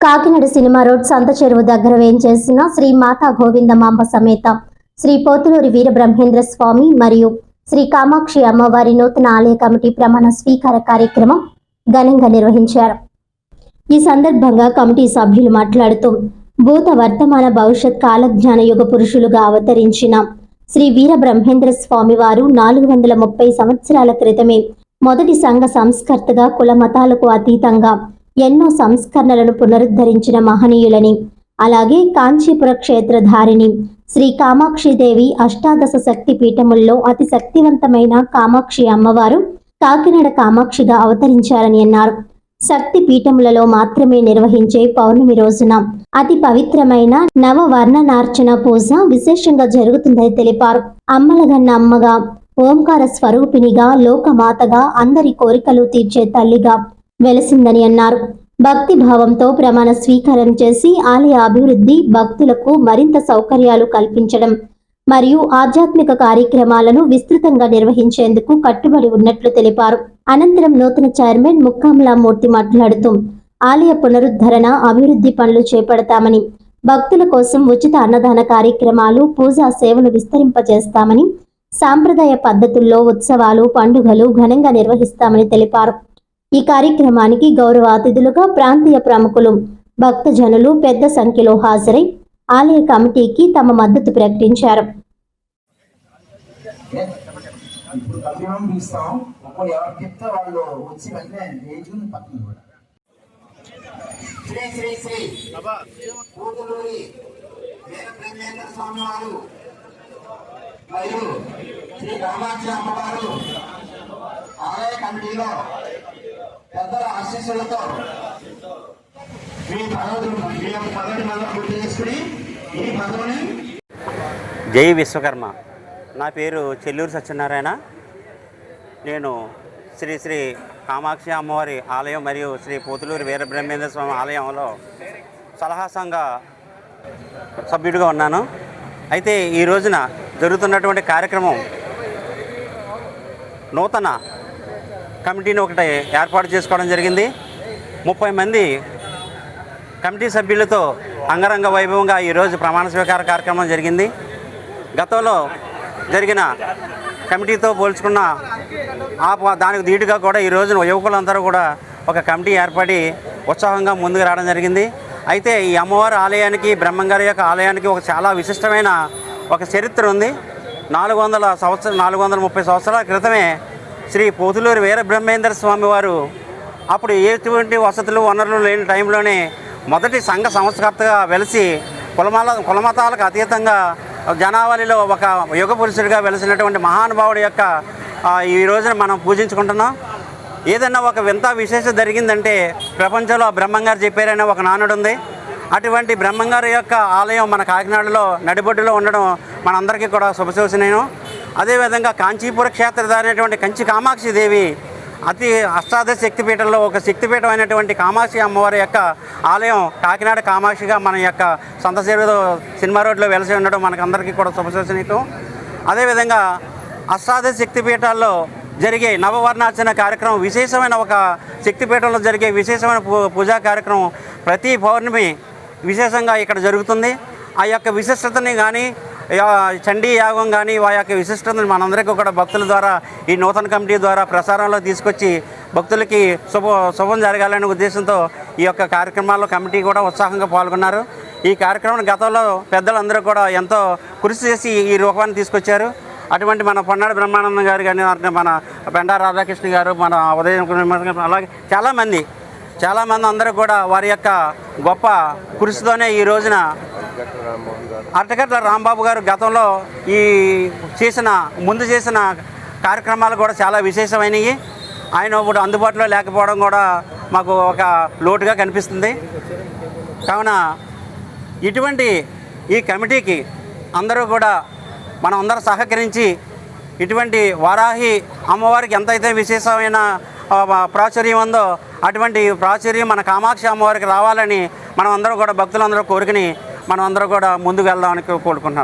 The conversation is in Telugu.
కాకినాడ సినిమా రోడ్ సంత చెరువు దగ్గర వేయించేసిన శ్రీ మాతా గోవిందమాంబ సమేత శ్రీ పోతులూరి వీరబ్రహ్మేంద్ర స్వామి మరియు శ్రీ కామాక్షి అమ్మవారి నూతన ఆలయ కమిటీ ప్రమాణ స్వీకార కార్యక్రమం ఘనంగా నిర్వహించారు. ఈ సందర్భంగా కమిటీ సభ్యులు మాట్లాడుతూ భూత వర్తమాన భవిష్యత్ కాలజ్ఞాన యుగ పురుషులుగా అవతరించిన శ్రీ వీరబ్రహ్మేంద్ర స్వామి వారు నాలుగు వందల ముప్పై సంవత్సరాల క్రితమే మొదటి సంఘ సంస్కర్తగా కుల మతాలకు అతీతంగా ఎన్నో సంస్కరణలను పునరుద్ధరించిన మహనీయులని అలాగే కాంచీపుర క్షేత్రధారిణి శ్రీ కామాక్షిదేవి అష్టాదశ శక్తి పీఠముల్లో అతి శక్తివంతమైన కామాక్షి అమ్మవారు కాకినాడ కామాక్షిగా అవతరించారని అన్నారు. శక్తి పీఠములలో మాత్రమే నిర్వహించే పౌర్ణమి రోజున అతి పవిత్రమైన నవవర్ణనార్చన పూజ విశేషంగా జరుగుతుందని తెలిపారు. అమ్మలగన్న అమ్మగా ఓంకార స్వరూపిణిగా లోకమాతగా అందరి కోరికలు తీర్చే తల్లిగా వెలసిందని అన్నారు. భక్తి భావంతో ప్రమాణ స్వీకారం చేసి ఆలయ అభివృద్ధి భక్తులకు మరింత సౌకర్యాలు కల్పించడం మరియు ఆధ్యాత్మిక కార్యక్రమాలను విస్తృతంగా నిర్వహించేందుకు కట్టుబడి ఉన్నట్లు తెలిపారు. అనంతరం నూతన చైర్మన్ ముక్కామలామూర్తి మాట్లాడుతూ ఆలయ పునరుద్ధరణ అభివృద్ధి పనులు చేపడతామని భక్తుల కోసం ఉచిత అన్నదాన కార్యక్రమాలు పూజా సేవలు విస్తరింపజేస్తామని సాంప్రదాయ పద్ధతుల్లో ఉత్సవాలు పండుగలు ఘనంగా నిర్వహిస్తామని తెలిపారు. ఈ కార్యక్రమానికి గౌరవ అతిథులుగా ప్రాంతీయ ప్రముఖులు భక్తజనులు పెద్ద సంఖ్యలో హాజరై ఆలయ కమిటీకి తమ మద్దతు ప్రకటించారు. ఇప్పుడు కళ్యాణం తీస్తాం ఎవరు చెప్తే వాళ్ళు వచ్చి వెంటనే పక్కన కూడా. శ్రీ శ్రీ శ్రీ. కూతులూరి స్వామి వారు మరియు శ్రీ అమ్మవారు ఆలయ కమిటీలో పెద్దల ఆశీస్సులతో మీ పదవులు మీ యొక్క పదవిని మనం గుర్తు చేసుకుని ఈ పదవిని జై విశ్వకర్మ. నా పేరు చెల్లూరు సత్యనారాయణ. నేను శ్రీ శ్రీ కామాక్షి అమ్మవారి ఆలయం మరియు శ్రీ పోతులూరు వీరబ్రహ్మేంద్ర స్వామి ఆలయంలో సలహా సంఘ సభ్యుడిగా ఉన్నాను. అయితే ఈ రోజున జరుగుతున్నటువంటి కార్యక్రమం నూతన కమిటీని ఒకటి ఏర్పాటు చేసుకోవడం జరిగింది. ముప్పై మంది కమిటీ సభ్యులతో అంగరంగ వైభవంగా ఈరోజు ప్రమాణ స్వీకార కార్యక్రమం జరిగింది. గతంలో జరిగిన కమిటీతో పోల్చుకున్న ఆ దానికి ధీటుగా కూడా ఈ రోజున యువకులందరూ కూడా ఒక కమిటీ ఏర్పడి ఉత్సాహంగా ముందుకు రావడం జరిగింది. అయితే ఈ అమ్మవారి ఆలయానికి బ్రహ్మంగారి యొక్క ఆలయానికి ఒక చాలా విశిష్టమైన ఒక చరిత్ర ఉంది. నాలుగు వందల సంవత్సరం నాలుగు వందల ముప్పై సంవత్సరాల క్రితమే శ్రీ పోతులూరి వీర బ్రహ్మేంద్ర స్వామి వారు అప్పుడు ఎటువంటి వసతులు వనరులు లేని టైంలోనే మొదటి సంఘ సంస్కర్తగా వెలిసి కులమాల కులమతాలకు అతీతంగా జనావళిలో ఒక యుగ పురుషుడిగా వెలిసినటువంటి మహానుభావుడి యొక్క ఈ రోజున మనం పూజించుకుంటున్నాం. ఏదైనా ఒక వింత విశేషం జరిగిందంటే ప్రపంచంలో బ్రహ్మంగారు చెప్పారనే ఒక నానుడు ఉంది అటువంటి బ్రహ్మంగారు యొక్క ఆలయం మన కాకినాడలో నడిబొడ్డులో ఉండడం మనందరికీ కూడా శుభసూచనీయం అదేవిధంగా కాంచీపుర క్షేత్రధారైనటువంటి కంచి కామాక్షి దేవి అతి అష్టాదశ శక్తిపీఠంలో ఒక శక్తిపీఠం అయినటువంటి కామాక్షి అమ్మవారి యొక్క ఆలయం కాకినాడ కామాక్షిగా మన యొక్క సంతసేరులో సినిమా రోడ్లో వెలసి ఉండడం మనకందరికీ కూడా శుభసూచనీయం అదేవిధంగా అష్టాదశ శక్తిపీఠాల్లో జరిగే నవవర్ణార్చన కార్యక్రమం విశేషమైన ఒక శక్తిపీఠంలో జరిగే విశేషమైన పూ- పూజా కార్యక్రమం ప్రతి పౌర్ణమి విశేషంగా ఇక్కడ జరుగుతుంది. ఆ యొక్క విశిష్టతని కానీ చండీ యాగం కానీ ఆ యొక్క విశిష్టతను మనందరికీ కూడా భక్తుల ద్వారా ఈ నూతన కమిటీ ద్వారా ప్రసారంలో తీసుకొచ్చి భక్తులకి శుభ శుభం జరగాలనే ఉద్దేశంతో ఈ యొక్క కార్యక్రమాల్లో కమిటీ కూడా ఉత్సాహంగా పాల్గొన్నారు. ఈ కార్యక్రమం గతంలో పెద్దలందరూ కూడా ఎంతో కృషి చేసి ఈ రూపాన్ని తీసుకొచ్చారు. అటువంటి మన పొన్నాడు బ్రహ్మానందం గారు కానీ మన పెండా రాధాకృష్ణ గారు మన ఉదయం అలాగే చాలామంది చాలామంది అందరూ కూడా వారి యొక్క గొప్ప కృషితోనే ఈ రోజున అట్టగట్ల రాంబాబు గారు గతంలో ఈ చేసిన ముందు చేసిన కార్యక్రమాలు కూడా చాలా విశేషమైనవి. ఆయన ఇప్పుడు అందుబాటులో లేకపోవడం కూడా మాకు ఒక లోటుగా కనిపిస్తుంది. కావున ఇటువంటి ఈ కమిటీకి అందరూ కూడా మనం అందరూ సహకరించి ఇటువంటి వారాహి అమ్మవారికి ఎంతైతే విశేషమైన ప్రాచుర్యం ఉందో అటువంటి ప్రాచుర్యం మన కామాక్షి అమ్మవారికి రావాలని మనం అందరూ కూడా భక్తులందరూ కోరుకుని మనం అందరూ కూడా ముందుకు వెళ్దామని కోరుకుంటున్నాను.